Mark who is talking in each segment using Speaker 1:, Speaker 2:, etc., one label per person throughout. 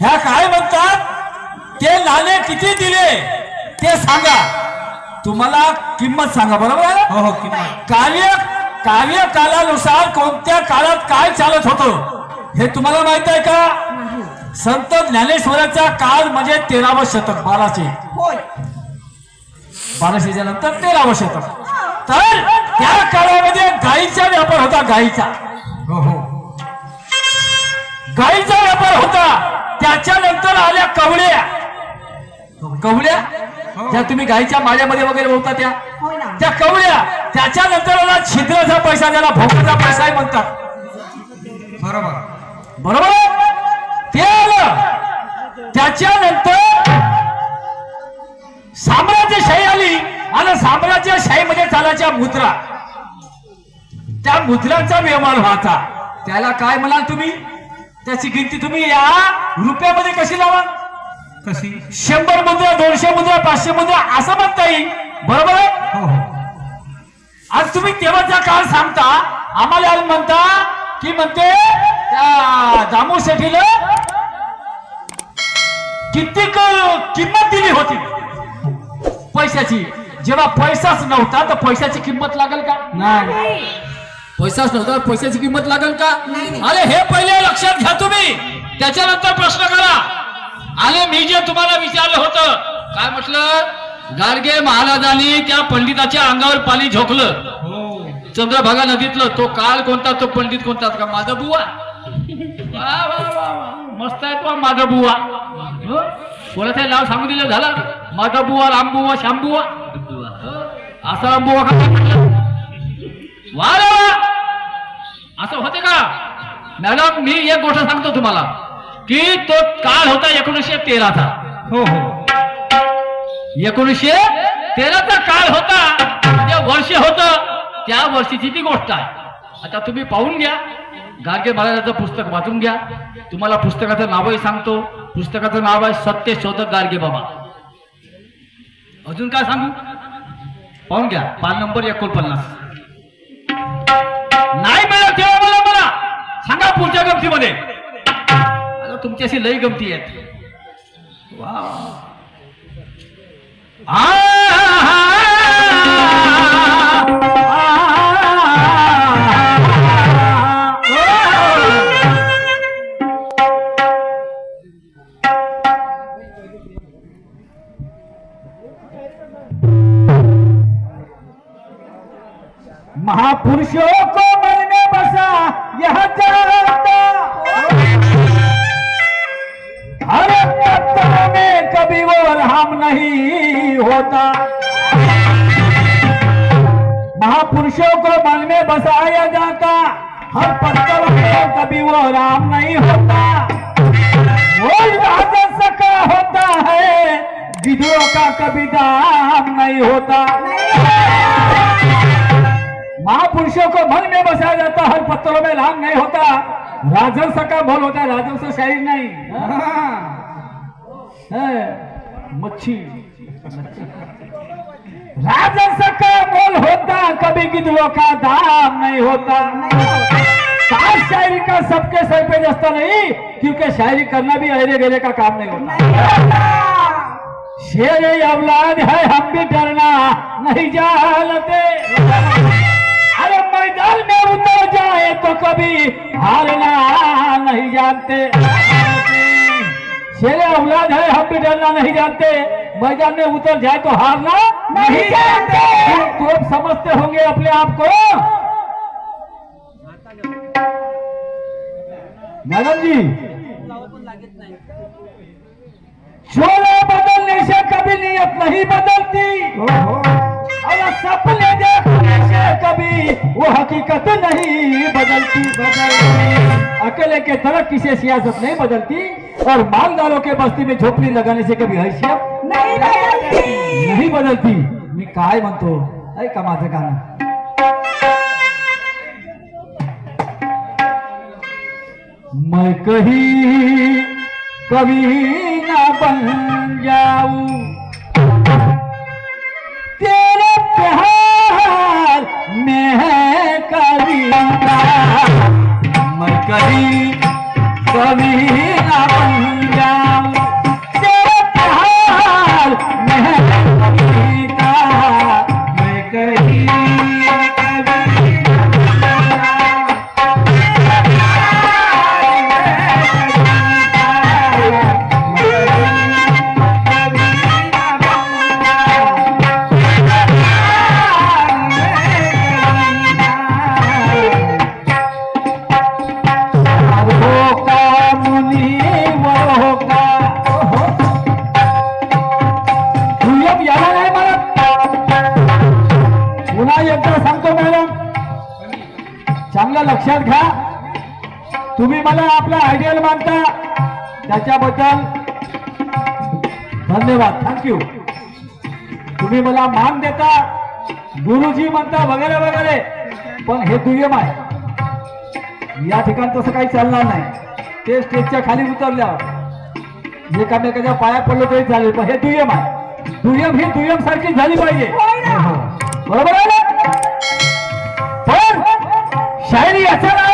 Speaker 1: ह्या काय म्हणतात? ते नाणे किती दिले? ते सांगा. तुम्हाला किंमत सांगा बरोबर आहे
Speaker 2: हो हो किंमत.
Speaker 1: कार्य कार्य कालानुसार कोणत्या काळात काय चालत होतं? हे तुम्हाला माहीत आहे का? संत ज्ञानेश्वराचा काळ म्हणजे तेरावं शतक बाराशे. बाराशेच्या नंतर तेरावं शतक. तर त्या काळामध्ये गाईचा व्यापार होता गाईचा.
Speaker 2: हो हो.
Speaker 1: गाईचा व्यापार होता. त्याच्यानंतर आल्या कवड्या. कवड्या? ज्या तुम्ही गाईच्या माळ्यामध्ये वगैरे बोलता त्या? त्या कवड्या. त्याच्यानंतर आला छिद्राचा पैसा ज्याला भोकाचा पैसाही म्हणतात.
Speaker 2: बरोबर.
Speaker 1: बरोबर? ते आलं. त्याच्यानंतर साम्राज्यशाही आली आणि साम्राज्यशाहीमध्ये चालायच्या मुद्रा. त्या मुद्रांचा व्यवहार व्हायचा त्याला काय म्हणाल तुम्ही? त्याची गिनती तुम्ही या. रुपयामध्ये कशी लावा?
Speaker 2: कशी?
Speaker 1: शंभर मुद्रा दोनशे मुद्रा पाचशे मुद्रा असं म्हणता येईल. बरोबर आहे?
Speaker 2: हो हो.
Speaker 1: आज तुम्ही तेव्हाचा काळ सांगता आम्हाला आज म्हणता की म्हणते त्या दामू शेठीला किती किंमत दिली होती? पैशाची. जेव्हा पैसाच नव्हता तर पैशाची किंमत लागेल का?
Speaker 2: नाही.
Speaker 1: पैसाच नव्हता पैशाची किंमत लागेल का. अरे हे पहिले लक्षात घ्या तुम्ही. त्याच्यानंतर प्रश्न करा. आणि मी जे तुम्हाला विचारलं होतं काय म्हटलं? गाडगे महाराजांनी त्या पंडिताच्या अंगावर पाणी झोकलं. चंद्रभागा नदीतलं तो काळ कोणता तो पंडित कोणता? का माझा बुवा. मस्त आहे तो माझा बुवा? कोणाचं नाव सांगू दिलं झालं? माझा बुवा रामबुवा श्यामबुवा हो? असा रामबुवा का? काय म्हटलं? वा रे वा. असं होते का? मॅडम मी एक गोष्ट सांगतो तुम्हाला की तो काळ होता एकोणीसशे तेराचा.
Speaker 2: हो हो.
Speaker 1: एकोणीसशे तेराचा काळ होता जे वर्ष होत त्या वर्षीची ती गोष्ट आहे. आता तुम्ही पाहून घ्या गाडगे महाराजाचं पुस्तक वाचून घ्या. तुम्हाला पुस्तकाचं नावही सांगतो. पुस्तकाचं नाव आहे सत्य शोधक गाडगे बाबा. अजून काय सांगू? पाहून घ्या पान नंबर एकोणपन्नास. पुढच्या गमतीमध्ये. आता तुमच्याशी लई गमती आहेत. वा. महापुरुष को मन में बसाया जाता। हर पत्थर में कभी वो राम नहीं होता। वो राजस का होता है विधो का कभी दाम नहीं होता। महापुरुषों को मन में बसाया जाता हर पत्थरों में राम नहीं होता। राजस्व का बोल होता है राजस्व शाहीर नहीं। मच्छी। राजंस कभी गिद्धों का दाम नहीं होता। साज शायरी का सबके सर पे दस्ता नहीं, क्योंकि शायरी करना भी अरे गेले का काम नहीं होता। शेर अवलाद है, हम भी डरना नहीं जानते। अरे मैदान में उतर जाए तो कभी हारना नहीं जानते। शेर अवलाद है, हम भी डरना नहीं जानते। मैदान में उतर जाए तो हारना नहीं जानते। तो समझते होंगे अपने आप को। मैडम जी। चोला बदलने से कभी नियत नहीं बदलती। और सपने देखने से कभी वो हकीकत नहीं बदलती। बदलती अकेले के तरह किसी सियासत नहीं बदलती। और मालदारों के बस्ती में झोपड़ी लगाने से कभी हैसियत
Speaker 3: नाही बदलती.
Speaker 1: मी काय म्हणतो? ऐका माझं गाणं. मैं कही कभी ना बन जाऊ. तेरे प्यार में है कभी मैं कही कहीं कवीना बन मला आपला आयडियल मानता. त्याच्याबद्दल धन्यवाद. थँक्यू तुम्ही मला मान देता. गुरुजी म्हणता वगैरे वगैरे. पण हे दुय्यम आहे. या ठिकाणी तसं काही चालणार नाही. ते स्टेजच्या खाली उतरल्यावर. एकामेकाच्या पाया पडलो तरी चालेल पण हे दुय्यम आहे. दुय्यम ही दुय्यम सारखी झाली पाहिजे. बरोबर आहे ना? पण शायरी आहे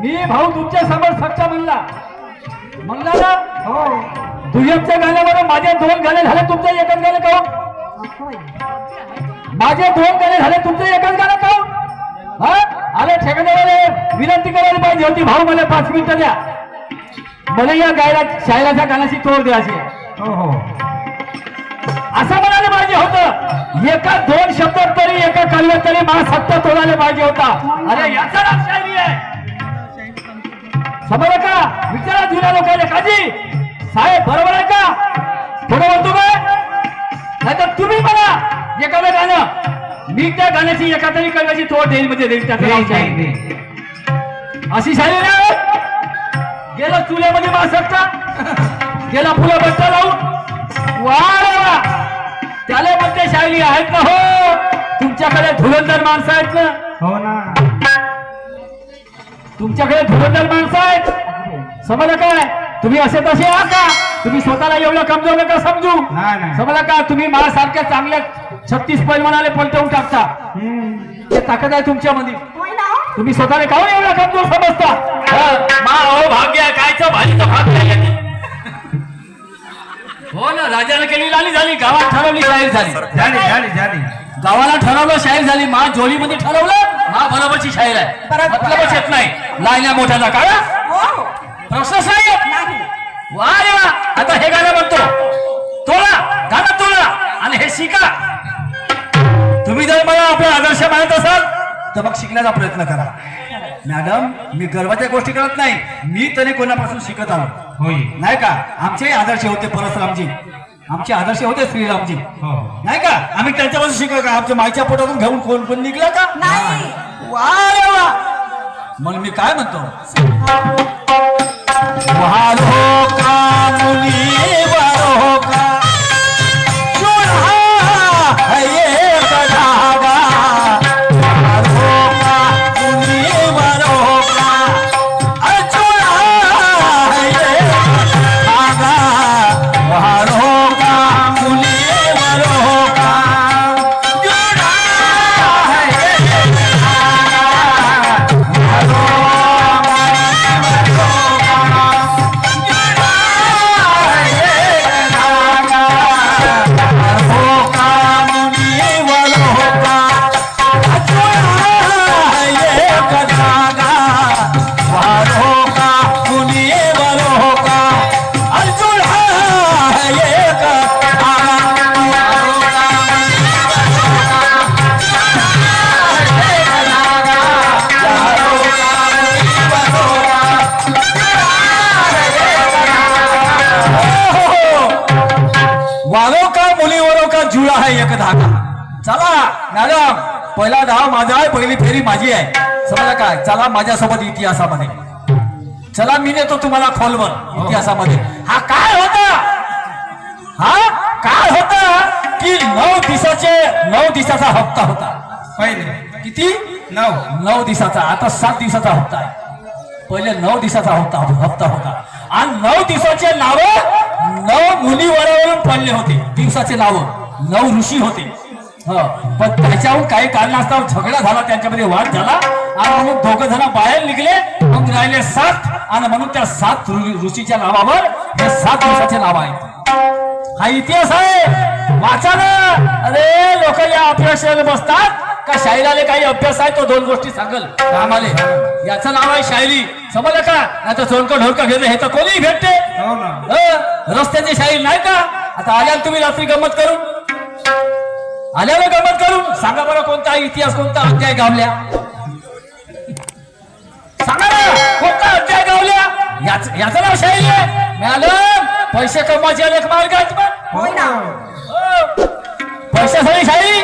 Speaker 1: मी भाऊ तुमच्यासमोर सच्चा म्हणला. म्हणला ना हो. दुय्यमच्या गाण्यावर माझे दोन गाणे झाले तुमचं एकच गाणं काऊन माझे दोन गाणे झाले तुमचं एकच गाणं हा? अरे ठेकेदाराने विनंती करायला पाहिजे होती. भाऊ मला पाच मिनिटं द्या. मला या गायला शायराच्या गाण्याची तोड द्यायची आहे.
Speaker 2: हो हो.
Speaker 1: असं म्हणायला पाहिजे होतं. एका दोन शब्दात तरी एका कलव्यात तरी मला सत्य तोडायला पाहिजे होता. अरे याचा नाव शायरी आहे. समजलं का? विचारा जुन्या लोकांना. काजी साहेब बरोबर आहे का? थोडं म्हणतो काय नाहीतर तुम्ही मला एखादं गाणं. मी त्या गाण्याची एका तरी कलव्याची तोड देईल म्हणजे देईल त्याचं अशी शायरी नाही. गेला चुल्यामध्ये मासकता गेला फुलं बट्टा लावून. वा त्याला म्हणते शायरी आहेत ना हो. तुमच्याकडे धुरंधर माणसं आहेत ना.
Speaker 2: हो ना.
Speaker 1: तुमच्याकडे धुरंधर माणसं आहेत. समजलं काय? तुम्ही असे तसे आहात का? तुम्ही स्वतःला एवढं कमजोर नका समजू.
Speaker 2: नाही, नाही.
Speaker 1: समजलं का? तुम्ही माझ्यासारख्या चांगल्या छत्तीस पैलवानाले पलटवून टाकता. ते ताकद आहे तुमच्यामध्ये.
Speaker 3: ना
Speaker 1: तुम्ही स्वतःला काऊन एवढा कमजोर समजता? हा, मा हो भाग्य आहे, कायचं भाजीचं भाग नाही आहे. हो ना राजाने केली लाली झाली. गावात ठरवली शाहीर झाली.
Speaker 2: झाली झाली झाली
Speaker 1: गावाला ठरवलं शाहीर झाली. मा जोलीमध्ये ठरवलं मा बरोबरची शाहीर आहे.
Speaker 3: बरोबर.
Speaker 1: मतलबच येत नाही. लायल्या मोठ्याचा काळा
Speaker 3: हो.
Speaker 1: प्रश्नच नाही. वा रे वा. आता हे गाणं म्हणतो. तोला गाणं तोला आणि हे शिका. तुम्ही जर मला आपला आदर्श मानत असाल तर मग शिकण्याचा प्रयत्न करा. मॅडम मी गर्वाच्या गोष्टी करत नाही. मी तरी कोणापासून शिकत आलो.
Speaker 2: होय.
Speaker 1: नाही का? आमचे आदर्श होते परशुरामजी आमचे आदर्श होते श्रीरामजी.
Speaker 2: हो.
Speaker 1: नाही का? आम्ही त्यांच्यापासून शिकलो का? आमच्या माईच्या पोटातून घेऊन कोण कोण निघलं का?
Speaker 3: नाही.
Speaker 1: वा रे वा. मग मी काय म्हणतो? पहिली फेरी माझी आहे. समजा काय चला माझ्यासोबत इतिहासामध्ये. चला मी नेतो तुम्हाला खोलवर इतिहासामध्ये. हा काय होता. हा काय होता की नऊ दिवसाचे नऊ दिवसाचा हप्ता होता.
Speaker 2: पहिले
Speaker 1: किती?
Speaker 2: नऊ.
Speaker 1: नऊ दिवसाचा. आता सात दिवसाचा हप्ता आहे. पहिले नऊ दिवसाचा हप्ता हप्ता होता. आणि नऊ दिवसाचे नाव नऊ मुली वरावरून पडले होते. दिवसाचे नाव नऊ ऋषी होते. पण त्याच्याहून काही कारणास्तव झगडा झाला त्यांच्यामध्ये वाद झाला. आणि मग दोघ जण बाहेर निघले मग राहिले सात. आणि म्हणून त्या सात ऋषीच्या नावावर हे सात दिवसाचे नाव आहेत. हा इतिहास आहे. वाचा ना. अरे लोक या अभ्यासाला बसतात. का शाहिराले काही अभ्यास आहे? तो दोन गोष्टी सांगल. आम्हाला याचं नाव आहे शायरी. समजलं का? नाही तर चोरक ढोरक घेणं हे तर कोणीही भेटते.
Speaker 2: हो
Speaker 1: रस्त्याची शाहीर नाही का? आता आल्याला तुम्ही रात्री गंमत करून आल्याला गंमत करून सांगा बरं कोणता इतिहास कोणता अध्याय गावल्या? सांगा ना कोणता अध्याय गावल्या? याच याचं नाव आहे. मॅडम पैसे कमवायचे अनेक मार्ग आहेत मग.
Speaker 3: होय ना.
Speaker 1: हो. पैशासाठी शाही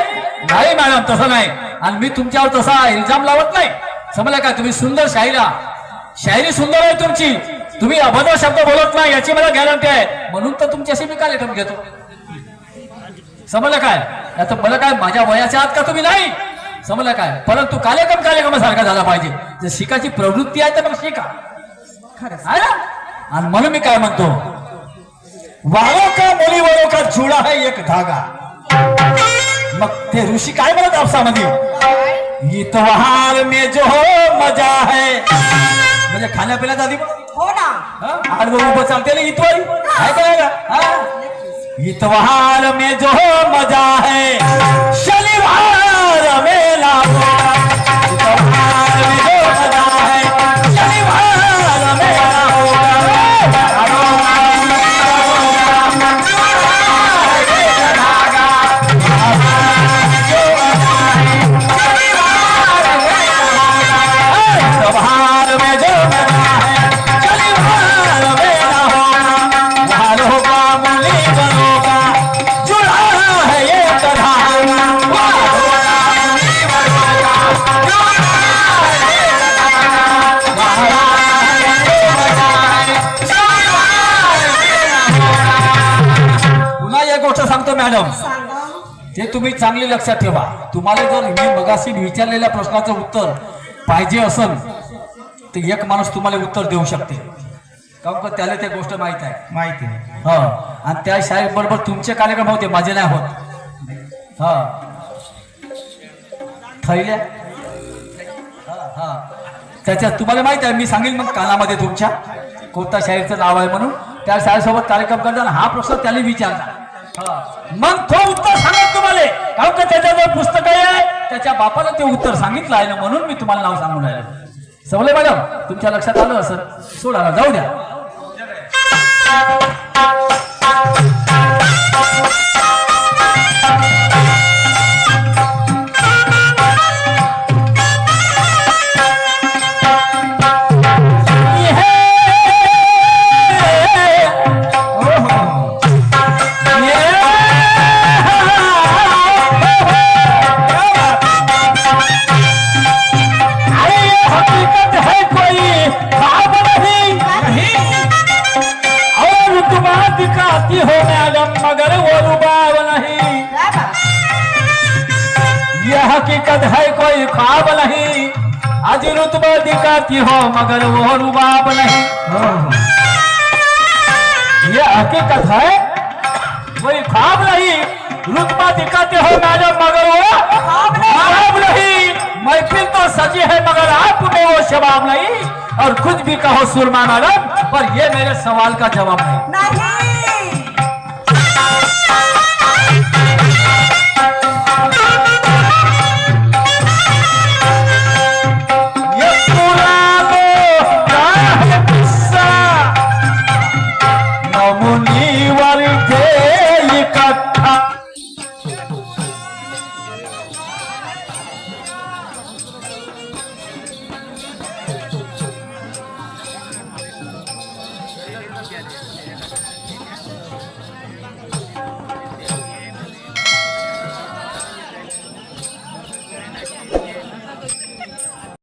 Speaker 1: नाही मॅडम तसं नाही. आणि मी तुमच्यावर तसा इल्जाम लावत नाही. समजलं का? तुम्ही सुंदर शाहिरा शायरी सुंदर आहे तुमची. तुम्ही अभद्र शब्द बोलत नाही याची मला गॅरंटी आहे. म्हणून तर तुमच्याशी मी कार्यक्रम घेतो. समजलं काय? आता मला काय माझ्या वयाच्या आत का तुम्ही नाही? समजलं काय? परंतु कार्यक्रम कार्यक्रमासारखा झाला पाहिजे. जर शिकायची प्रवृत्ती आहे तर मग शिका. आहे ना? आणि म्हणून मी काय म्हणतो? वारो का मुली वरो का जुळा है एक धागा? मग ते ऋषी काय म्हणत आपसामध्ये? इतवार में जो मजा है. म्हणजे खाण्यापिण्यात आधी
Speaker 3: हो ना.
Speaker 1: आठ उभं चालते ना इतवारी काय करायला हा? इतवार में जो मजा है शनिवार में लाओ ते तुम्ही चांगली लक्षात ठेवा. तुम्हाला जर मी मगाशी विचारलेल्या प्रश्नाचं उत्तर पाहिजे असेल तर एक माणूस तुम्हाला उत्तर देऊ शकते. काऊन का त्याला त्या गोष्ट माहीत आहे?
Speaker 2: माहिती आहे.
Speaker 1: हा. आणि त्या शाळेत बरोबर तुमचे कार्यक्रम होते माझे नाही होत. हा. थैल्या हा. त्याच्यात तुम्हाला माहीत आहे मी सांगेल मग कानामध्ये तुमच्या. कोणत्या शाळेचं नाव आहे म्हणून. त्या शाळेसोबत कार्यक्रम करताना हा प्रश्न त्याला विचारला. मग तो उत्तर सांगत तुम्हाला. कारण का त्याच्याजवळ पुस्तक आहे? त्याच्या बापाला ते उत्तर सांगितलं आहे ना म्हणून मी तुम्हाला नाव सांगून राहिलो. सवले मॅडम? तुमच्या लक्षात आलं असं? सोडा जाऊ द्या. की हो, मगर वो रुबाब नहीं। ये हकीकत है, कोई खाब नहीं। रुतबा दिखाते हो मैडम, मगर वो खाब नहीं। महफिल तो सजी है, मगर आप में वो शबाब नहीं। और कुछ भी कहो, सुरमा मैडम, पर ये मेरे सवाल का जवाब है
Speaker 3: नहीं।